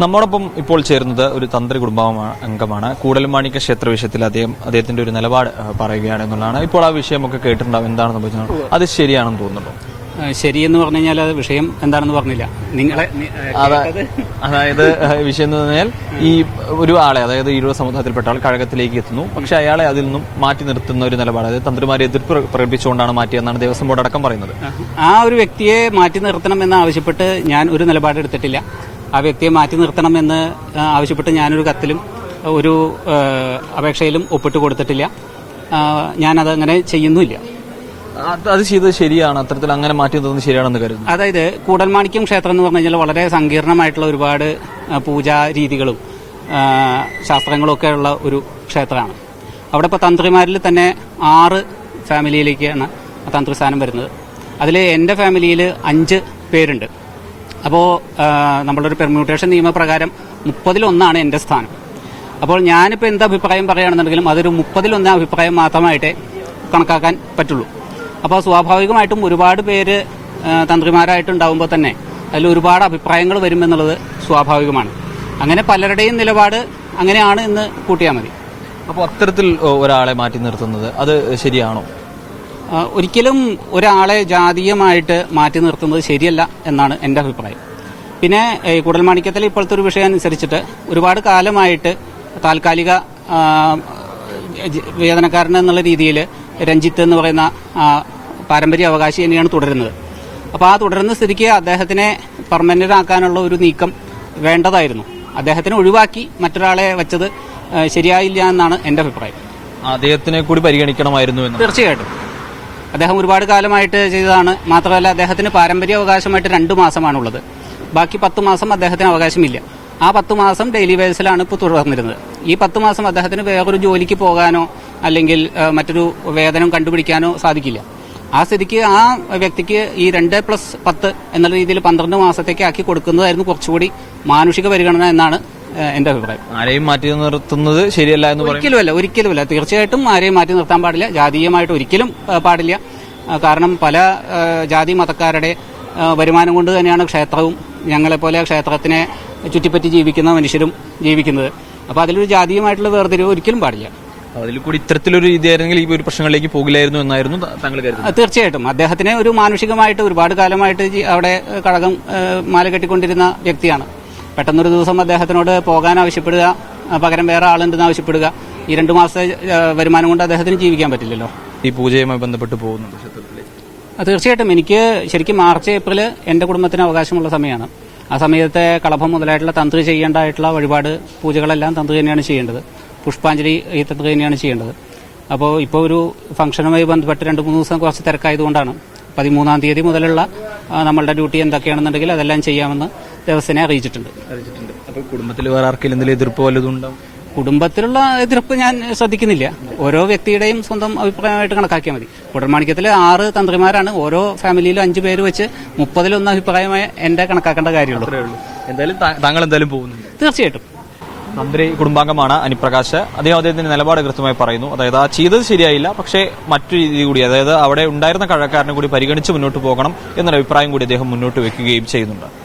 നമ്മോടൊപ്പം ഇപ്പോൾ ചേരുന്നത് ഒരു തന്ത്രി കുടുംബ അംഗമാണ്. കൂടൽമാണിക്യ ക്ഷേത്ര വിഷയത്തിൽ അദ്ദേഹം അദ്ദേഹത്തിന്റെ ഒരു നിലപാട് പറയുകയാണ് എന്നുള്ളതാണ്. ഇപ്പോൾ ആ വിഷയമൊക്കെ കേട്ടിട്ടുണ്ടാവും. എന്താണെന്ന് പറഞ്ഞാൽ അത് ശരിയാണെന്ന് തോന്നുന്നുണ്ടോ? ശരിയെന്ന് പറഞ്ഞു കഴിഞ്ഞാൽ അത് വിഷയം എന്താണെന്ന് പറഞ്ഞില്ല. നിങ്ങളെ അതായത് വിഷയം എന്ന് പറഞ്ഞാൽ ഈ ഒരു ആളെ അതായത് ഈഴവ സമുദായത്തിൽപ്പെട്ട ആൾ കഴകത്തിലേക്ക് എത്തുന്നു. പക്ഷെ അയാളെ അതിൽ നിന്നും മാറ്റി നിർത്തുന്ന ഒരു നിലപാട് അതായത് തന്ത്രിമാരെ എതിർപ്പ് പ്ര- പ്രകടിപ്പിച്ചുകൊണ്ടാണ് മാറ്റിയെന്നാണ് ദേവസ്വം ബോർഡ് അടക്കം പറയുന്നത്. ആ ഒരു വ്യക്തിയെ മാറ്റി നിർത്തണം എന്ന് ആവശ്യപ്പെട്ട് ഞാൻ ഒരു നിലപാടെടുത്തിട്ടില്ല ആ വ്യക്തിയെ മാറ്റി നിർത്തണമെന്ന് ആവശ്യപ്പെട്ട് ഞാനൊരു കത്തിലും ഒരു അപേക്ഷയിലും ഒപ്പിട്ട് കൊടുത്തിട്ടില്ല. ഞാനത് അങ്ങനെ ചെയ്യുന്നുമില്ല. അത് ചെയ്തത് ശരിയാണ്. അത്തരത്തിൽ അങ്ങനെ മാറ്റി നിർത്തുന്നത് ശരിയാണെന്ന് കരുതുന്നു. അതായത് കൂടൽമാണിക്യം ക്ഷേത്രം എന്ന് പറഞ്ഞു കഴിഞ്ഞാൽ വളരെ സങ്കീർണമായിട്ടുള്ള ഒരുപാട് പൂജാ രീതികളും ശാസ്ത്രങ്ങളും ഒക്കെ ഉള്ള ഒരു ക്ഷേത്രമാണ്. അവിടെ ഇപ്പോൾ തന്ത്രിമാരിൽ തന്നെ ആറ് ഫാമിലിയിലേക്കാണ് തന്ത്രി സ്ഥാനം വരുന്നത്. അതിൽ എന്റെ ഫാമിലിയിൽ അഞ്ച് പേരുണ്ട്. അപ്പോൾ നമ്മളൊരു പെർമ്യൂട്ടേഷൻ നിയമപ്രകാരം മുപ്പതിലൊന്നാണ് എന്റെ സ്ഥാനം. അപ്പോൾ ഞാനിപ്പോൾ എന്ത് അഭിപ്രായം പറയുകയാണെന്നുണ്ടെങ്കിലും അതൊരു മുപ്പതിലൊന്ന് അഭിപ്രായം മാത്രമായിട്ടേ കണക്കാക്കാൻ പറ്റുള്ളൂ. അപ്പോൾ സ്വാഭാവികമായിട്ടും ഒരുപാട് പേര് തന്ത്രിമാരായിട്ടുണ്ടാകുമ്പോൾ തന്നെ അതിൽ ഒരുപാട് അഭിപ്രായങ്ങൾ വരുമെന്നുള്ളത് സ്വാഭാവികമാണ്. അങ്ങനെ പലരുടെയും നിലപാട് അങ്ങനെയാണ് എന്ന് കൂട്ടിയാൽ മതി. അപ്പോൾ അത്തരത്തിൽ ഒരാളെ മാറ്റി നിർത്തുന്നത് അത് ശരിയാണോ? ഒരിക്കലും ഒരാളെ ജാതീയമായിട്ട് മാറ്റി നിർത്തുന്നത് ശരിയല്ല എന്നാണ് എന്റെ അഭിപ്രായം. പിന്നെ ഈ കുടൽമാണിക്യത്തിൽ ഇപ്പോഴത്തെ ഒരു വിഷയം അനുസരിച്ചിട്ട് ഒരുപാട് കാലമായിട്ട് താൽക്കാലിക വേതനക്കാരൻ എന്നുള്ള രീതിയിൽ രഞ്ജിത്ത് എന്ന് പറയുന്ന പാരമ്പര്യ അവകാശി തന്നെയാണ് തുടരുന്നത്. അപ്പോൾ ആ തുടരുന്ന സ്ഥിതിക്ക് അദ്ദേഹത്തിനെ പെർമനന്റ് ആക്കാനുള്ള ഒരു നീക്കം വേണ്ടതായിരുന്നു. അദ്ദേഹത്തിനെ ഒഴിവാക്കി മറ്റൊരാളെ വെച്ചത് ശരിയായില്ല എന്നാണ് എന്റെ അഭിപ്രായം. അദ്ദേഹത്തിനെ കൂടി പരിഗണിക്കണമായിരുന്നു തീർച്ചയായിട്ടും. അദ്ദേഹം ഒരുപാട് കാലമായിട്ട് ചെയ്തതാണ്. മാത്രമല്ല അദ്ദേഹത്തിന് പാരമ്പര്യ അവകാശമായിട്ട് രണ്ട് മാസമാണുള്ളത്. ബാക്കി പത്ത് മാസം അദ്ദേഹത്തിന് അവകാശമില്ല. ആ പത്ത് മാസം ഡെയിലി ബേസിലാണ് ഇപ്പോൾ തുടർന്നിരുന്നത്. ഈ പത്ത് മാസം അദ്ദേഹത്തിന് വേറൊരു ജോലിക്ക് പോകാനോ അല്ലെങ്കിൽ മറ്റൊരു വേതനം കണ്ടുപിടിക്കാനോ സാധിക്കില്ല. ആ സ്ഥിതിക്ക് ആ വ്യക്തിക്ക് ഈ രണ്ട് പ്ലസ് പത്ത് എന്നുള്ള രീതിയിൽ പന്ത്രണ്ട് മാസത്തേക്ക് ആക്കി കൊടുക്കുന്നതായിരുന്നു കുറച്ചുകൂടി മാനുഷിക പരിഗണന എന്നാണ് ആ, എന്റെ അഭിപ്രായം. ആരെയും മാറ്റി നിർത്തുന്നത് ശരിയല്ല എന്ന് പറയും ഒരിക്കലുമല്ല ഒരിക്കലുമല്ല. തീർച്ചയായിട്ടും ആരെയും മാറ്റി നിർത്താൻ പാടില്ല. ജാതീയമായിട്ട് ഒരിക്കലും പാടില്ല. കാരണം പല ജാതി മതക്കാരുടെ വരുമാനം കൊണ്ട് തന്നെയാണ് ക്ഷേത്രവും ഞങ്ങളെപ്പോലെ ക്ഷേത്രത്തിനെ ചുറ്റിപ്പറ്റി ജീവിക്കുന്ന മനുഷ്യരും ജീവിക്കുന്നത്. അപ്പോൾ അതിലൊരു ജാതീയമായിട്ടുള്ള വേർതിരിവ് ഒരിക്കലും പാടില്ല. അതിൽ കൂടി ഇത്തരത്തിലൊരു രീതിയായിരുന്നെങ്കിൽ ഈ ഒരു പ്രശ്നങ്ങളിലേക്ക് പോകില്ലായിരുന്നു എന്നായിരുന്നു താങ്കൾ കരുതുന്നത്. തീർച്ചയായിട്ടും. അദ്ദേഹത്തിന് ഒരു മാനുഷികമായിട്ട് ഒരുപാട് കാലമായിട്ട് അവിടെ കടകം കഴകം മാല കെട്ടിക്കൊണ്ടിരുന്ന വ്യക്തിയാണ്. പെട്ടെന്നൊരു ദിവസം അദ്ദേഹത്തിനോട് പോകാൻ ആവശ്യപ്പെടുക പകരം വേറെ ആളുണ്ടെന്ന് ആവശ്യപ്പെടുക. ഈ രണ്ടു മാസത്തെ വരുമാനം കൊണ്ട് അദ്ദേഹത്തിന് ജീവിക്കാൻ പറ്റില്ലല്ലോ. ഈ പൂജയുമായി ബന്ധപ്പെട്ട് പോകുന്നുണ്ട് തീർച്ചയായിട്ടും. എനിക്ക് ശരിക്കും മാർച്ച് ഏപ്രിൽ എന്റെ കുടുംബത്തിന് അവകാശമുള്ള സമയമാണ്. ആ സമയത്തെ കളഭം മുതലായിട്ടുള്ള തന്ത്രി ചെയ്യേണ്ടതായിട്ടുള്ള വഴിപാട് പൂജകളെല്ലാം തന്ത്രി തന്നെയാണ് ചെയ്യേണ്ടത്. പുഷ്പാഞ്ജലി ഈ തന്ത്രി തന്നെയാണ് ചെയ്യേണ്ടത്. അപ്പോൾ ഇപ്പോൾ ഒരു ഫംഗ്ഷനുമായി ബന്ധപ്പെട്ട് രണ്ട് മൂന്ന് ദിവസം കുറച്ച് തിരക്കായതുകൊണ്ടാണ്. പതിമൂന്നാം തീയതി മുതലുള്ള നമ്മളുടെ ഡ്യൂട്ടി എന്തൊക്കെയാണെന്നുണ്ടെങ്കിൽ അതെല്ലാം ചെയ്യാമെന്ന് ദേവസ്വനെ അറിയിച്ചിട്ടുണ്ട്. അറിയിച്ചിട്ടുണ്ട്. അപ്പോൾ കുടുംബത്തിൽ വേറെ ആർക്കെങ്കിലും എന്തെങ്കിലും എതിർപ്പ് വല്ലതും ഉണ്ടാവും കുടുംബത്തിലുള്ള എതിർപ്പ് ഞാൻ ശ്രദ്ധിക്കുന്നില്ല. ഓരോ വ്യക്തിയുടെയും സ്വന്തം അഭിപ്രായമായിട്ട് കണക്കാക്കിയാൽ മതി. കുടൽമാണിക്യത്തിൽ ആറ് തന്ത്രിമാരാണ്. ഓരോ ഫാമിലിയിലും അഞ്ചു പേര് വെച്ച് മുപ്പതിലൊന്ന് അഭിപ്രായമായ എന്റെ കണക്കാക്കേണ്ട കാര്യമുള്ളൂ. എന്തായാലും താങ്കൾ എന്തായാലും പോകുന്നു തീർച്ചയായിട്ടും. മന്ത്രി കുടുംബാംഗമാണ് അനിപ്രകാശ്. അദ്ദേഹം അദ്ദേഹത്തിന്റെ നിലപാട് കൃത്യമായി പറയുന്നു. അതായത് ആ ചെയ്തത് ശരിയായില്ല പക്ഷേ മറ്റു രീതി കൂടി അതായത് അവിടെ ഉണ്ടായിരുന്ന കഴക്കാരനെ കൂടി പരിഗണിച്ച് മുന്നോട്ട് പോകണം എന്നൊരു അഭിപ്രായം കൂടി അദ്ദേഹം മുന്നോട്ട് വെക്കുകയും ചെയ്യുന്നുണ്ട്.